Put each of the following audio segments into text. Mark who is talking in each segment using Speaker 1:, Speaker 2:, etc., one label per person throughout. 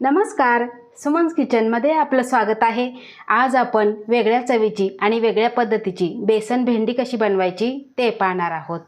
Speaker 1: नमस्कार सुमन्स किचनमध्ये आपलं स्वागत आहे. आज आपण वेगळ्या चवीची आणि वेगळ्या पद्धतीची बेसन भेंडी कशी बनवायची ते पाहणार आहोत.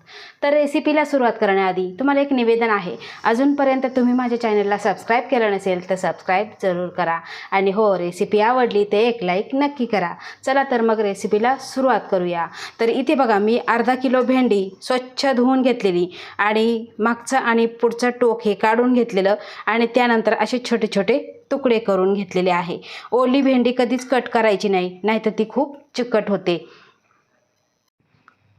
Speaker 1: तर रेसिपीला सुरुवात करण्याआधी तुम्हाला एक निवेदन आहे. अजूनपर्यंत तुम्ही माझ्या चॅनलला सबस्क्राईब केलं नसेल तर सबस्क्राईब जरूर करा. आणि हो रेसिपी आवडली ते एक लाईक नक्की करा. चला तर मग रेसिपीला सुरुवात करूया. तर इथे बघा मी अर्धा किलो भेंडी स्वच्छ धुवून घेतलेली आणि मागचं आणि पुढचं टोक हे काढून घेतलेलं आणि त्यानंतर असे छोटे छोटे तुकडे करून घेतलेले आहे. ओली भेंडी कधीच कट करायची नाही नाहीतर ती खूप चिकट होते.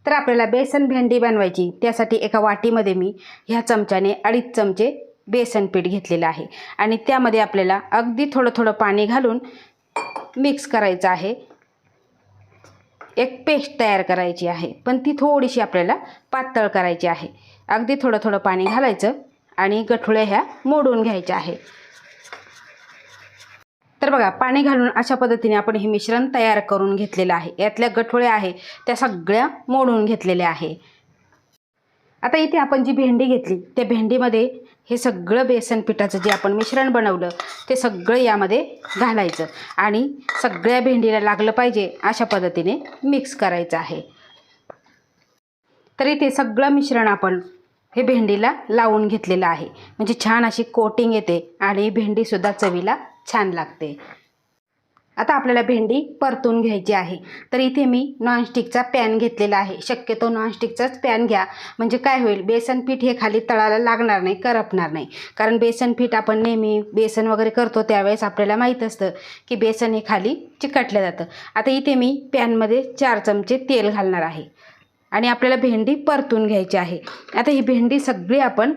Speaker 1: तर आपल्याला बेसन भेंडी बनवायची. त्यासाठी एका वाटीमध्ये मी ह्या चमच्याने अडीच चमचे बेसन पीठ घेतलेलं आहे. आणि त्यामध्ये आपल्याला अगदी थोडं थोडं पाणी घालून मिक्स करायचं आहे. एक पेस्ट तयार करायची आहे. पण ती थोडीशी आपल्याला पातळ करायची आहे. अगदी थोडं थोडं पाणी घालायचं आणि गठुळ्या ह्या मोडून घ्यायच्या आहे. तर बघा पाणी घालून अशा पद्धतीने आपण हे मिश्रण तयार करून घेतलेलं आहे. यातल्या गठोळ्या आहे त्या सगळ्या मोडून घेतलेल्या आहे. आता इथे आपण जी भेंडी घेतली त्या भेंडीमध्ये हे सगळं बेसन पिठाचं जे आपण मिश्रण बनवलं ते सगळं यामध्ये घालायचं आणि सगळ्या भेंडीला लागलं पाहिजे अशा पद्धतीने मिक्स करायचं आहे. तर इथे सगळं मिश्रण आपण हे भेंडीला लावून घेतलेलं आहे. म्हणजे छान अशी कोटिंग येते आणि भेंडीसुद्धा चवीला छान लागते. आता आपल्याला भेंडी परतून घ्यायची आहे. तर इथे मी नॉनस्टिकचा पॅन घेतलेला आहे. शक्यतो नॉनस्टिकचाच पॅन घ्या. म्हणजे काय होईल बेसन पीठ हे खाली तळाला लागणार नाही करपणार नाही. कारण बेसन पीठ आपण नेहमी बेसन वगैरे करतो त्यावेळेस आपल्याला माहीत असतं की बेसन हे खाली चिकटलं जातं. आता इथे मी पॅनमध्ये चार चमचे तेल घालणार आहे. आणि आपल्याला भेंडी परतून घ्यायची आहे. आता ही भेंडी सगळी आपण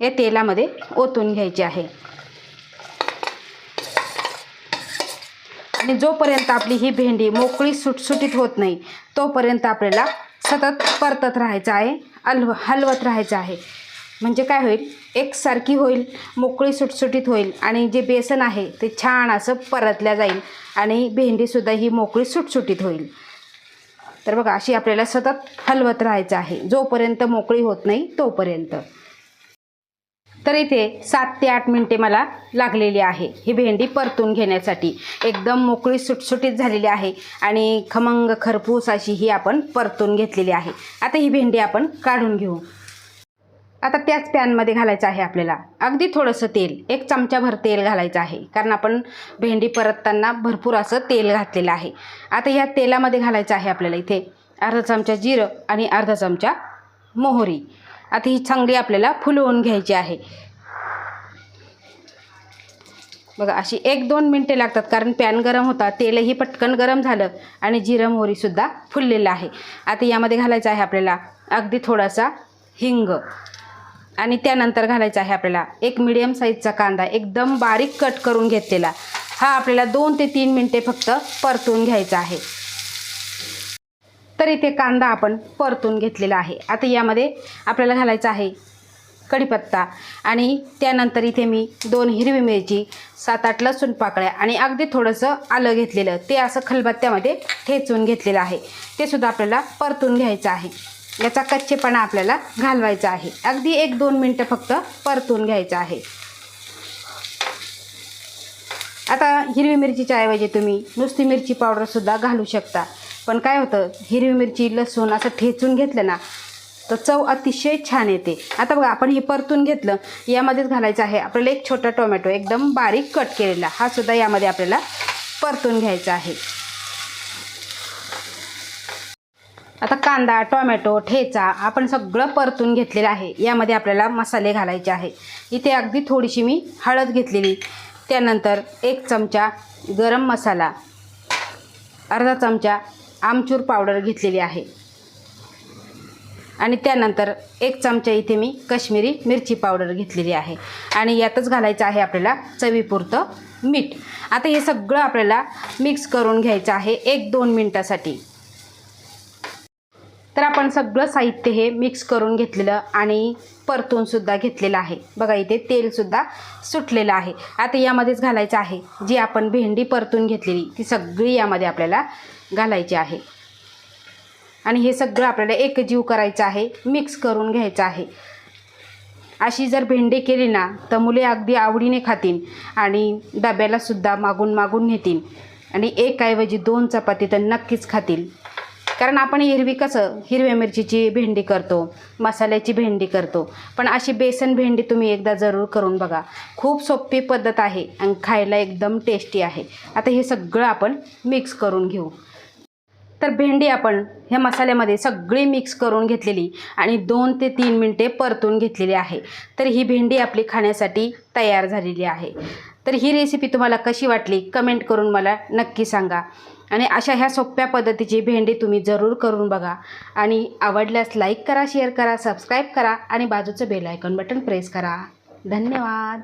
Speaker 1: या तेलामध्ये ओतून घ्यायची आहे. आणि जोपर्यंत आपली ही भेंडी मोकळी सुटसुटीत होत नाही तोपर्यंत आपल्याला सतत परतत राहायचं आहे हलव हलवत राहायचं आहे. म्हणजे काय होईल? एकसारखी होईल मोकळी सुटसुटीत होईल आणि जे बेसन आहे ते छान असं परतल्या जाईल आणि भेंडीसुद्धा ही मोकळी सुटसुटीत होईल. तर बघा अशी आपल्याला सतत हलवत राहायचं आहे. जोपर्यंत मोकळी होत नाही तोपर्यंत. तर इथे सात ते आठ मिनटे मला लागलेली आहे. ही भेंडी परतून घेण्यासाठी. एकदम मोकळी सुटसुटीत झालेली आहे आणि खमंग खरपूस अशी ही आपण परतून घेतलेली आहे. आता ही भेंडी आपण काढून घेऊ. आता त्याच पॅनमध्ये घालायचं आहे आपल्याला. अगदी थोडंसं तेल एक चमचाभर तेल घालायचं आहे. कारण आपण भेंडी परतताना भरपूर असं तेल घातलेलं आहे. आता या तेलामध्ये घालायचं आहे आपल्याला इथे. अर्धा चमचा जिरं आणि अर्धा चमचा मोहरी. आता ही चांगली आपल्याला फुलवून घ्यायची आहे. बघा अशी एक दोन मिनटे लागतात कारण पॅन गरम होता तेलही पटकन गरम झालं आणि जिरं मोहरीसुद्धा फुललेलं आहे. आता यामध्ये घालायचं आहे आपल्याला अगदी थोडासा हिंग आणि त्यानंतर घालायचं आहे आपल्याला एक मिडियम साईजचा कांदा एकदम बारीक कट करून घेतलेला. हा आपल्याला दोन ते तीन मिनटे फक्त परतून घ्यायचा आहे. तर इथे कांदा आपण परतून घेतलेला आहे. आता यामध्ये आपल्याला घालायचा आहे कढीपत्ता आणि त्यानंतर इथे मी दोन हिरवी मिरची सात आठ लसूण पाकळ्या आणि अगदी थोडंसं आलं घेतलेलं. ते असं खलबत्त्यामध्ये ठेचून घेतलेलं आहे. ते सुद्धा आपल्याला परतून घ्यायचं आहे. याचा कच्चेपणा आपल्याला घालवायचा आहे. अगदी एक दोन मिनटं फक्त परतून घ्यायचं आहे. आता हिरवी मिरचीच्या ऐवजी तुम्ही नुसती मिरची पावडरसुद्धा घालू शकता. पण काय होतं हिरवी मिरची लसूण असं ठेचून घेतलं ना तर चव अतिशय छान येते. आता बघा आपण हे परतून घेतलं यामध्येच घालायचं आहे. आपल्याला एक छोटा टोमॅटो एकदम बारीक कट केलेला हा सुद्धा यामध्ये आपल्याला परतून घ्यायचा आहे. आता कांदा टोमॅटो ठेचा आपण सगळं परतून घेतलेलं आहे. यामध्ये आपल्याला मसाले घालायचे आहे. इथे अगदी थोडीशी मी हळद घेतलेली. त्यानंतर एक चमचा गरम मसाला अर्धा चमचा आमचूर पावडर घेतलेली आहे. आणि त्यानंतर एक चमचा इथे मी कश्मीरी मिरची पावडर घेतलेली आहे. आणि यातच घालायचं आहे आपल्याला चवीपुरतं मीठ. आता हे सगळं आपल्याला मिक्स करून घ्यायचं आहे एक दोन मिनटासाठी. तर आपण सगळं साहित्य हे मिक्स करून घेतलेलं आणि परतूनसुद्धा घेतलेलं आहे. बघा इथे तेलसुद्धा सुटलेलं आहे. आता यामध्येच घालायचं आहे. जी आपण भेंडी परतून घेतलेली ती सगळी यामध्ये आपल्याला घालायची आहे. आणि हे सगळं आपल्याला एकजीव करायचं आहे मिक्स करून घ्यायचं आहे. अशी जर भेंडी केली ना तर मुले अगदी आवडीने खातील आणि डब्यालासुद्धा मागून मागून नेतील. आणि एकाऐवजी दोन चपाती तर नक्कीच खातील. कारण आपण हिरवी कसं हिरव्या मिरचीची भेंडी करतो मसाल्याची भेंडी करतो. पण अशी बेसन भेंडी तुम्ही एकदा जरूर करून बघा. खूप सोपी पद्धत आहे आणि खायला एकदम टेस्टी आहे. आता हे सगळं आपण मिक्स करून घेऊ. तर भेंडी आपण ह्या मसाल्यामध्ये सगळी मिक्स करून घेतलेली आणि दोन ते तीन मिनटे परतून घेतलेली आहे. तर ही भेंडी आपली खाण्यासाठी तयार झालेली आहे. तर ही रेसिपी तुम्हाला कशी वाटली? कमेंट करून मला नक्की सांगा. आणि अशा ह्या सोप्या पद्धतीची भेंडी तुम्ही जरूर करून बघा. आणि आवडल्यास लाईक करा शेअर करा सबस्क्राईब करा आणि बाजूचं बेल आयकॉन बटन प्रेस करा. धन्यवाद.